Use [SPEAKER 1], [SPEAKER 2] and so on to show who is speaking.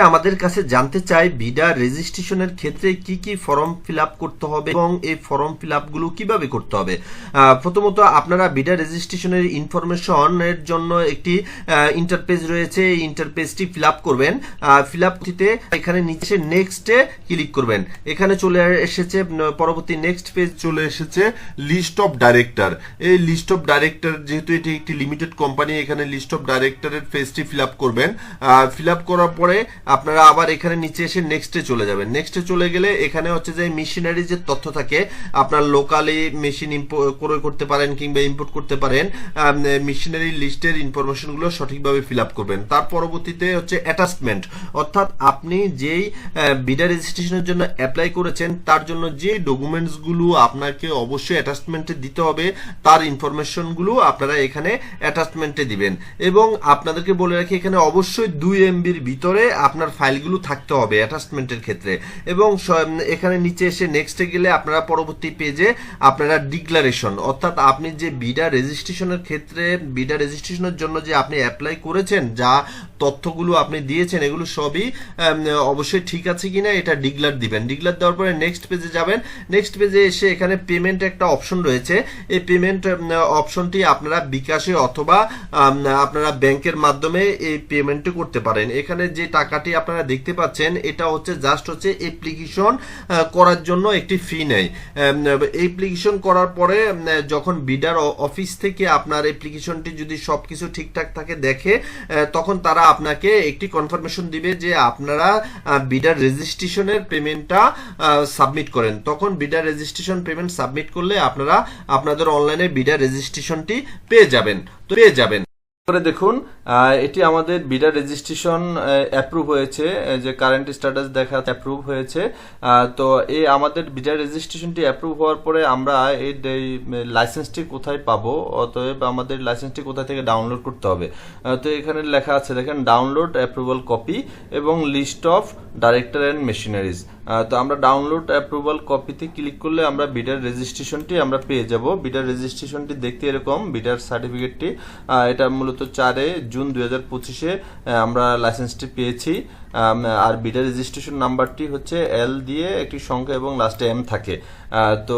[SPEAKER 1] আমাদের কাছে জানতে চাই বিডা রেজিস্ট্রেশনের ক্ষেত্রে কি কি ফর্ম ফিল করতে হবে এবং এই ফর্ম ফিল কীভাবে করতে হবে? প্রথমত আপনারা বিডা রেজিস্ট্রেশনের ইনফরমেশনের জন্য একটি ইন্টারপেজ রয়েছে। এই ইন্টারপেজটি ফিল করবেন। ফিল আপ এখানে নিচে নেক্সটে ক্লিক করবেন। এখানে চলে এসেছে পরবর্তী নেক্সট পেজ
[SPEAKER 2] চলে এসেছে লিস্ট অফ ডাইরেক্টর এই লিস্ট অফ ডাইরেক্টর যেহেতু এটি একটি লিমিটেড কোম্পানি এখানে লিস্ট অফ ডাইরেক্টরের পেজটি ফিল করবেন। ফিল করার পরে আপনারা আবার এখানে নিচে এসে নেক্সটে চলে যাবেন। নেক্সটে চলে গেলে এখানে হচ্ছে যে মেশিনারি যে তথ্য থাকে, আপনার লোকালি মেশিন ক্রয় করতে পারেন কিংবা ইম্পোর্ট করতে পারেন মেশিনারি লিস্টের ইনফরমেশনগুলো সঠিকভাবে ফিল আপ করবেন। তার পরবর্তীতে হচ্ছে অ্যাটাচমেন্ট অর্থাৎ আপনি যেই বিডা রেজিস্ট্রেশনের জন্য অ্যাপ্লাই করেছেন, তার জন্য যে ডকুমেন্টসগুলো আপনাকে অবশ্যই অ্যাটাচমেন্টে দিতে হবে, তার ইনফরমেশনগুলো আপনারা এখানে অ্যাটাচমেন্টে দিবেন। এবং আপনাদেরকে বলে রাখি, এখানে অবশ্যই দুই এমবির ভিতরে আপনার ফাইলগুলো থাকতে হবে অ্যাটাচমেন্টের ক্ষেত্রে। এবং এখানে নিচে এসে নেক্সটে গেলে আপনারা পরবর্তী পেজে আপনারা ডিক্লারেশন অর্থাৎ আপনি যে বিডা রেজিস্ট্রেশনের ক্ষেত্রে বিডা রেজিস্ট্রেশনের জন্য যে আপনি অ্যাপ্লাই করেছেন, যা তথ্যগুলো আপনি দিয়েছেন, এগুলো সবই অবশ্যই ঠিক আছে কিনা এটা ডিক্লার দিবেন। ডিক্লার দেওয়ার পরে নেক্সট পেজে যাবেন। নেক্সট পেজে এসে এখানে পেমেন্ট একটা অপশন রয়েছে। এই পেমেন্ট অপশনটি আপনারা বিকাশে অথবা আপনারা ব্যাংকের মাধ্যমে এই পেমেন্টটি করতে পারেন। এখানে যে টাকাটি আপনারা দেখতে পাচ্ছেন, এটা হচ্ছে জাস্ট হচ্ছে অ্যাপ্লিকেশন করার জন্য একটি ফি নেয়। অ্যাপ্লিকেশন করার পরে যখন বিডার অফিস থেকে আপনার অ্যাপ্লিকেশনটি যদি সবকিছু ঠিকঠাক থাকে, দেখে তখন তারা আপনাকে একটি কনফার্মেশন দিবে যে আপনারা বিডার রেজিস্ট্রেশনের পেমেন্টটা সাবমিট করেন। তখন বিডার রেজিস্ট্রেশন পেমেন্ট সাবমিট করলে আপনারা আপনাদের অনলাইনে বিডার রেজিস্ট্রেশনটি পেয়ে যাবেন। তো পেয়ে যাবেন।
[SPEAKER 3] করে দেখুন এটি আমাদের বিডা রেজিস্ট্রেশন অ্যাপ্রুভ হয়েছে যে কারেন্ট স্ট্যাটাস দেখা অ্যাপ্রুভ হয়েছে। তো এই আমাদের বিডা রেজিস্ট্রেশনটি অ্যাপ্রুভ হওয়ার পরে আমরা এই লাইসেন্সটি কোথায় পাবো? অতএব আমাদের লাইসেন্সটি কোথা থেকে ডাউনলোড করতে হবে? তো এখানে লেখা আছে, দেখেন ডাউনলোড অ্যাপ্রুভাল কপি এবং list of director and machineries তো আমরা ডাউনলোড অ্যাপ্রুভাল কপিতে ক্লিক করলে আমরা বিডার রেজিস্ট্রেশনটি আমরা পেয়ে যাব। বিডার রেজিস্ট্রেশনটি দেখতে এরকম বিডার সার্টিফিকেটটি এটা মূলত চারে জুন দু হাজার পঁচিশে আমরা লাইসেন্সটি পেয়েছি। আর বিডার রেজিস্ট্রেশন নাম্বারটি হচ্ছে এল দিয়ে একটি সংখ্যা এবং লাস্টে এম থাকে। তো